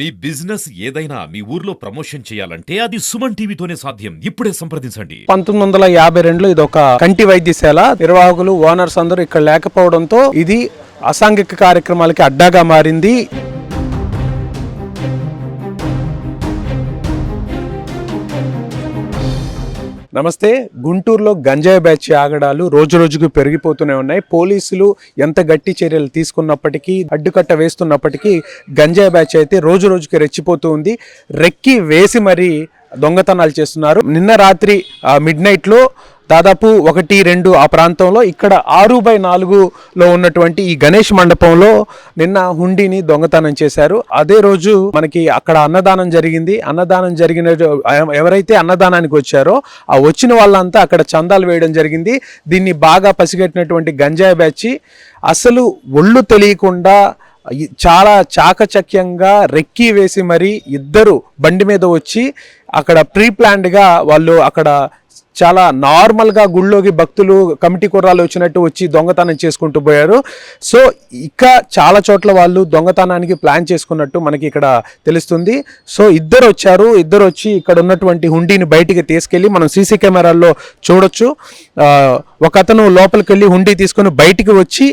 మీ business ఏదైనా మీ ఊర్లో promotion చేయాలంటే అది సుమన్ టీవీతోనే సాధ్యం. ఇప్పుడే సంప్రదించండి. పంతొమ్మిది వందల యాభై రెండులో ఇది ఒక కంటి వైద్యశాల. నిర్వాహకులు ఓనర్స్ అందరూ ఇక్కడ లేకపోవడంతో ఇది అసాంఘిక కార్యక్రమాలకి అడ్డాగా మారింది. నమస్తే. గుంటూరులో గంజాయి బ్యాచ్ ఆగడాలు రోజు రోజుకు పెరిగిపోతూనే ఉన్నాయి. పోలీసులు ఎంత గట్టి చర్యలు తీసుకున్నప్పటికీ అడ్డుకట్ట వేస్తున్నప్పటికీ గంజాయి బ్యాచ్ అయితే రోజు రోజుకి రెచ్చిపోతూ ఉంది. రెక్కి వేసి మరీ దొంగతనాలు చేస్తున్నారు. నిన్న రాత్రి మిడ్ నైట్లో దాదాపు ఒకటి రెండు ఆ ప్రాంతంలో ఇక్కడ ఆరు బై నాలుగులో ఉన్నటువంటి ఈ గణేష్ మండపంలో నిన్న హుండీని దొంగతనం చేశారు. అదే రోజు మనకి అక్కడ అన్నదానం జరిగింది. అన్నదానం జరిగిన ఎవరైతే అన్నదానానికి వచ్చారో ఆ వచ్చిన వాళ్ళంతా అక్కడ చందాలు వేయడం జరిగింది. దీన్ని బాగా పసిగట్టినటువంటి గంజాయి బ్యాచి అసలు ఒళ్ళు తెలియకుండా చాలా చాకచక్యంగా రెక్కి వేసి మరి ఇద్దరు బండి మీద వచ్చి అక్కడ ప్రీ ప్లాన్డ్గా వాళ్ళు అక్కడ చాలా నార్మల్గా గుళ్ళోకి భక్తులు కమిటీ కుర్రాలు వచ్చినట్టు వచ్చి దొంగతనం చేసుకుంటూ పోయారు. సో ఇక చాలా చోట్ల వాళ్ళు దొంగతనానికి ప్లాన్ చేసుకున్నట్టు మనకి ఇక్కడ తెలుస్తుంది. సో ఇద్దరు వచ్చారు. ఇద్దరు వచ్చి ఇక్కడ ఉన్నటువంటి హుండీని బయటికి తీసుకెళ్ళి మనం సీసీ కెమెరాల్లో చూడొచ్చు. ఒక అతను లోపలికి వెళ్ళి హుండీ తీసుకొని బయటికి వచ్చి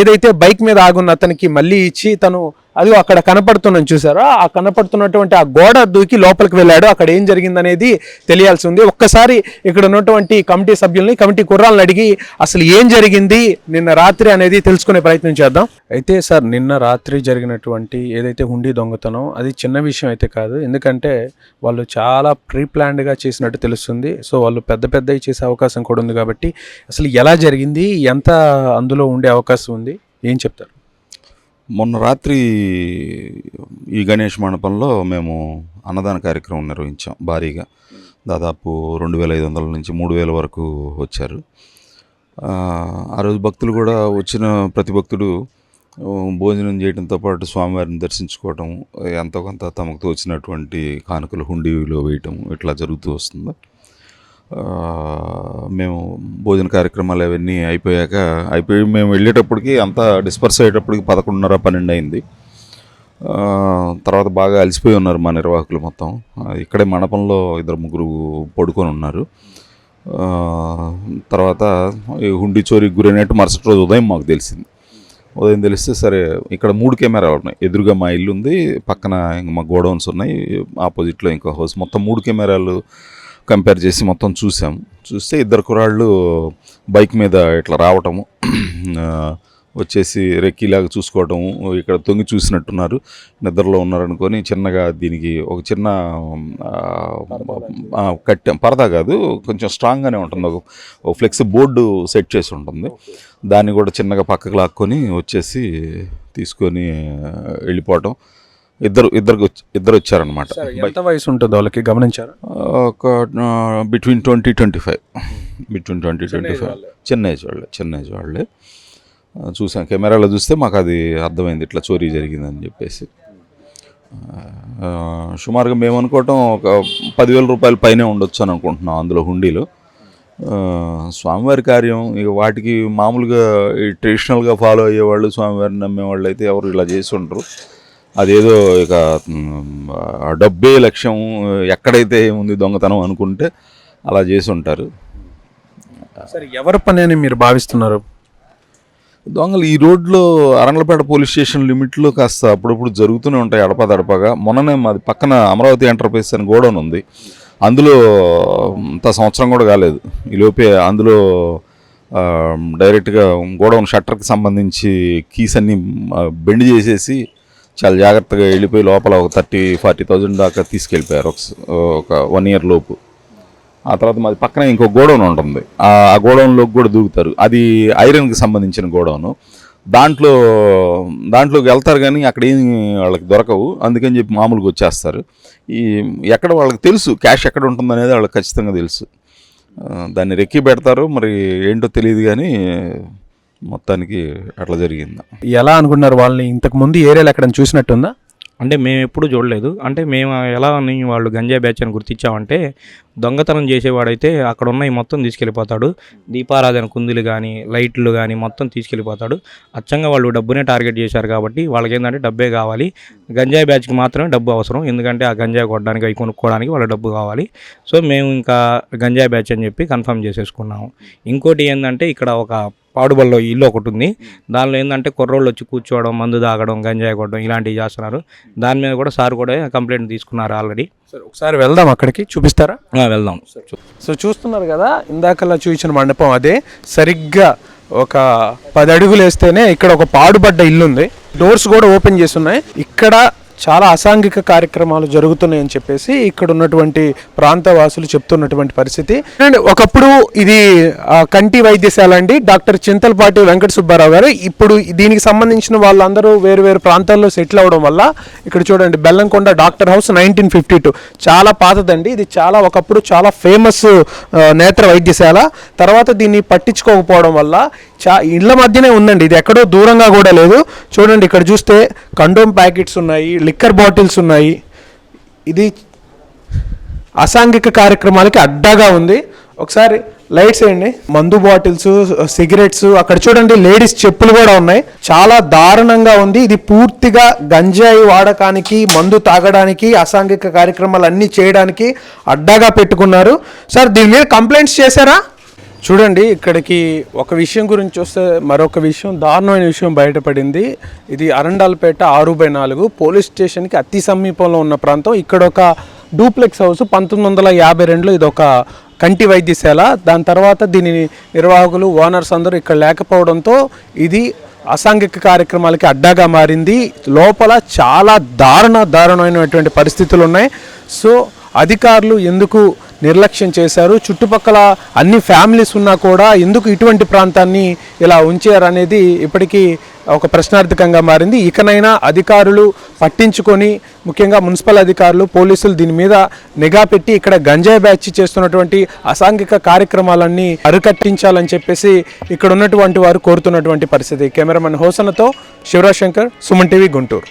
ఏదైతే బైక్ మీద ఆగున్న అతనికి మళ్ళీ ఇచ్చి తను అది అక్కడ కనపడుతున్నాను చూసారా? ఆ కనపడుతున్నటువంటి ఆ గోడ దూకి లోపలికి వెళ్ళాడు. అక్కడ ఏం జరిగిందనేది తెలియాల్సి ఉంది ఒక్కసారి ఇక్కడ ఉన్నటువంటి కమిటీ సభ్యుల్ని కమిటీ కుర్రాలను అడిగి అసలు ఏం జరిగింది నిన్న రాత్రి అనేది తెలుసుకునే ప్రయత్నం చేద్దాం. అయితే సార్ నిన్న రాత్రి జరిగినటువంటి ఏదైతే హుండీ దొంగతనం అది చిన్న విషయం అయితే కాదు. ఎందుకంటే వాళ్ళు చాలా ప్రీ ప్లాన్డ్గా చేసినట్టు తెలుస్తుంది. సో వాళ్ళు పెద్ద పెద్దవి చేసే అవకాశం కూడా ఉంది కాబట్టి అసలు ఎలా జరిగింది ఎంత అందులో ఉండే అవకాశం ఉంది ఏం చెప్తారు? మొన్న రాత్రి ఈ గణేష్ మండపంలో మేము అన్నదాన కార్యక్రమం నిర్వహించాం భారీగా. దాదాపు రెండు వేల ఐదు వందల నుంచి మూడు వేల వరకు వచ్చారు. ఆ, రోజు భక్తులు కూడా వచ్చిన ప్రతి భక్తుడు భోజనం చేయడంతో పాటు స్వామివారిని దర్శించుకోవటం ఎంతో కొంత తమకు తోచినటువంటి కానుకలు హుండీలో వేయటం ఇట్లా జరుగుతూ వస్తుంది. మేము భోజన కార్యక్రమాలు అవన్నీ అయిపోయాక అయిపోయి మేము వెళ్ళేటప్పటికి అంతా డిస్పర్స్ అయ్యేటప్పటికి పదకొండున్నర పన్నెండు అయింది. తర్వాత బాగా అలసిపోయి ఉన్నారు మా నిర్వాహకులు మొత్తం. ఇక్కడే మండపంలో ఇద్దరు ముగ్గురు పడుకొని ఉన్నారు. తర్వాత ఈ హుండీ చోరీకి గురైనట్టు మరుసటి రోజు ఉదయం మాకు తెలిసింది. ఉదయం తెలిస్తే సరే ఇక్కడ మూడు కెమెరాలు ఉన్నాయి. ఎదురుగా మా ఇల్లు ఉంది పక్కన ఇంక మా గోడౌన్స్ ఉన్నాయి ఆపోజిట్లో ఇంకో హౌస్. మొత్తం మూడు కెమెరాలు కంపేర్ చేసి మొత్తం చూసాము చూస్తే ఇద్దరు కుర్రాళ్ళు బైక్ మీద ఇట్లా రావటము వచ్చేసి రెక్కీలాగా చూసుకోవటము ఇక్కడ తొంగి చూసినట్టున్నారు. నిద్రలో ఉన్నారనుకొని చిన్నగా దీనికి ఒక చిన్న కట్టాం పరదా కాదు కొంచెం స్ట్రాంగ్గానే ఉంటుంది. ఒక ఫ్లెక్స్ బోర్డు సెట్ చేసి ఉంటుంది. దాన్ని కూడా చిన్నగా పక్కకు లాక్కొని వచ్చేసి తీసుకొని వెళ్ళిపోవటం. ఇద్దరు ఇద్దరు ఇద్దరు వచ్చారనమాట ఎంత వయసు ఉంటుంది వాళ్ళకి గమనించారా? ఒక between twenty twenty five between twenty twenty five చిన్న ఏజ్ వాళ్ళే చిన్న ఏజ్ వాళ్ళే. చూసాం. కెమెరాలో చూస్తే మాకు అది అర్థమైంది ఇట్లా చోరీ జరిగిందని చెప్పేసి. సుమారుగా మేము అనుకోవటం ఒక పదివేల రూపాయల పైనే ఉండొచ్చు అని అనుకుంటున్నాం అందులో హుండీలో. స్వామివారి కార్యం ఇక వాటికి మామూలుగా ఈ ట్రెడిషనల్గా ఫాలో అయ్యేవాళ్ళు స్వామివారిని నమ్మేవాళ్ళు అయితే ఎవరు ఇలా చేసి ఉండరు. అదేదో ఇక డబ్బే లక్ష్యం ఎక్కడైతే ఉంది దొంగతనం అనుకుంటే అలా చేసి ఉంటారు. సరే ఎవరి పని అని మీరు భావిస్తున్నారు? దొంగలు ఈ రోడ్లో అరంగలపేట పోలీస్ స్టేషన్ లిమిట్లో కాస్త అప్పుడప్పుడు జరుగుతూనే ఉంటాయి అడపదడపగా. మొన్ననే మాది పక్కన అమరావతి ఎంటర్ప్రైజ్ అని గోడౌన్ ఉంది. అందులో ఇంత సంవత్సరం కూడా కాలేదు. ఈ లోపే అందులో డైరెక్ట్గా గోడౌన్ షట్టర్కి సంబంధించి కీస్ అన్ని బెండ్ చేసేసి చాలా జాగ్రత్తగా వెళ్ళిపోయి లోపల ఒక థర్టీ ఫార్టీ థౌజండ్ దాకా తీసుకెళ్ళిపోయారు ఒక ఒక వన్ ఇయర్ లోపు. ఆ తర్వాత మాది పక్కన ఇంకో గోడౌన్ ఉంటుంది. ఆ గోడౌన్లోకి కూడా దూకుతారు. అది ఐరన్కి సంబంధించిన గోడౌను. దాంట్లో దాంట్లోకి వెళ్తారు కానీ అక్కడ ఏం వాళ్ళకి దొరకవు. అందుకని చెప్పి మామూలుగా వచ్చేస్తారు. ఈ ఎక్కడ వాళ్ళకి తెలుసు క్యాష్ ఎక్కడ ఉంటుందనేది వాళ్ళకి ఖచ్చితంగా తెలుసు. దాన్ని రెక్కి పెడతారు. మరి ఏంటో తెలియదు కానీ మొత్తానికి అట్లా జరిగింది. ఎలా అనుకున్నారు వాళ్ళని? ఇంతకు ముందు ఏరియాలో ఎక్కడ చూసినట్టుందా? అంటే మేము ఎప్పుడు చూడలేదు. అంటే మేము ఎలా అని వాళ్ళు గంజాయి బ్యాచ్ అని గుర్తించామంటే దొంగతనం చేసేవాడైతే అక్కడ ఉన్నాయి మొత్తం తీసుకెళ్ళిపోతాడు. దీపారాధన కుందులు కానీ లైట్లు కానీ మొత్తం తీసుకెళ్ళిపోతాడు. అచ్చంగా వాళ్ళు డబ్బునే టార్గెట్ చేశారు కాబట్టి వాళ్ళకి ఏంటంటే డబ్బే కావాలి. గంజాయి బ్యాచ్కి మాత్రమే డబ్బు అవసరం. ఎందుకంటే ఆ గంజాయి కొట్టడానికి అవి కొనుక్కోవడానికి వాళ్ళ డబ్బు కావాలి. సో మేము ఇంకా గంజాయి బ్యాచ్ అని చెప్పి కన్ఫర్మ్ చేసేసుకున్నాము. ఇంకోటి ఏంటంటే ఇక్కడ ఒక పాడుబల్లో ఇల్లు ఒకటి ఉంది. దానిలో ఏంటంటే కుర్రోళ్ళు వచ్చి కూర్చోవడం మందు తాగడం గంజాయి కొట్టడం ఇలాంటివి చేస్తున్నారు. దాని మీద కూడా సార్ కూడా కంప్లైంట్ తీసుకున్నారు ఆల్రెడీ సరే ఒకసారి వెళ్దాం అక్కడికి. చూపిస్తారా? వెళ్దాం. సో చూస్తున్నారు కదా ఇందాకలా చూపించిన మండపం అదే. సరిగ్గా ఒక పది అడుగులు వేస్తేనే ఇక్కడ ఒక పాడుబడ్డ ఇల్లు ఉంది డోర్స్ కూడా ఓపెన్ చేసి ఉన్నాయి. ఇక్కడ చాలా అసాంఘిక కార్యక్రమాలు జరుగుతున్నాయని చెప్పేసి ఇక్కడ ఉన్నటువంటి ప్రాంతవాసులు చెప్తున్నటువంటి పరిస్థితి. అండ్ ఒకప్పుడు ఇది కంటి వైద్యశాల అండి. డాక్టర్ చింతలపాటి వెంకట సుబ్బారావు గారు ఇప్పుడు దీనికి సంబంధించిన వాళ్ళందరూ వేరు వేరు ప్రాంతాల్లో సెటిల్ అవడం వల్ల ఇక్కడ చూడండి Bellamkonda doctor house nineteen fifty two. చాలా పాతదండి. ఇది చాలా ఒకప్పుడు చాలా ఫేమస్ నేత్ర వైద్యశాల. తర్వాత దీన్ని పట్టించుకోకపోవడం వల్ల చా ఇళ్ళ మధ్యనే ఉందండి. ఇది ఎక్కడో దూరంగా కూడా లేదు. చూడండి ఇక్కడ చూస్తే కండోమ్ ప్యాకెట్స్ ఉన్నాయి లిక్కర్ బాటిల్స్ ఉన్నాయి. ఇది అసాంఘిక కార్యక్రమాలకి అడ్డాగా ఉంది. ఒకసారి లైట్స్ వేయండి. మందు బాటిల్స్ సిగరెట్స్ అక్కడ చూడండి లేడీస్ చెప్పులు కూడా ఉన్నాయి. చాలా దారుణంగా ఉంది. ఇది పూర్తిగా గంజాయి వాడకానికి మందు తాగడానికి అసాంఘిక కార్యక్రమాలు అన్నీ చేయడానికి అడ్డాగా పెట్టుకున్నారు. సార్ దీని మీద కంప్లైంట్స్ చేశారా? చూడండి ఇక్కడికి ఒక విషయం గురించి వస్తే మరొక విషయం దారుణమైన విషయం బయటపడింది. ఇది అరండాల్పేట ఆరు బై నాలుగు పోలీస్ స్టేషన్కి అతి సమీపంలో ఉన్న ప్రాంతం. ఇక్కడ ఒక డూప్లెక్స్ హౌస్ పంతొమ్మిది వందల యాభై రెండులో ఇది ఒక కంటి వైద్యశాల. దాని తర్వాత దీని నిర్వాహకులు ఓనర్స్ అందరూ ఇక్కడ లేకపోవడంతో ఇది అసాంఘిక కార్యక్రమాలకి అడ్డాగా మారింది. లోపల చాలా దారుణ దారుణమైనటువంటి పరిస్థితులు ఉన్నాయి. సో అధికారులు ఎందుకు నిర్లక్ష్యం చేశారు. చుట్టుపక్కల అన్ని ఫ్యామిలీస్ ఉన్నా కూడా ఎందుకు ఇటువంటి ప్రాంతాన్ని ఇలా ఉంచారు అనేది ఇప్పటికీ ఒక ప్రశ్నార్థకంగా మారింది. ఇకనైనా అధికారులు పట్టించుకొని ముఖ్యంగా మున్సిపల్ అధికారులు పోలీసులు దీని మీద నిఘా పెట్టి ఇక్కడ గంజాయి బ్యాచ్ చేస్తున్నటువంటి అసాంఘిక కార్యక్రమాలన్నీ అరికట్టించాలని చెప్పేసి ఇక్కడ ఉన్నటువంటి వారు కోరుతున్నటువంటి పరిస్థితి. కెమెరామెన్ హోసనతో శివరాజ్ శంకర్ సుమన్ టీవీ గుంటూరు.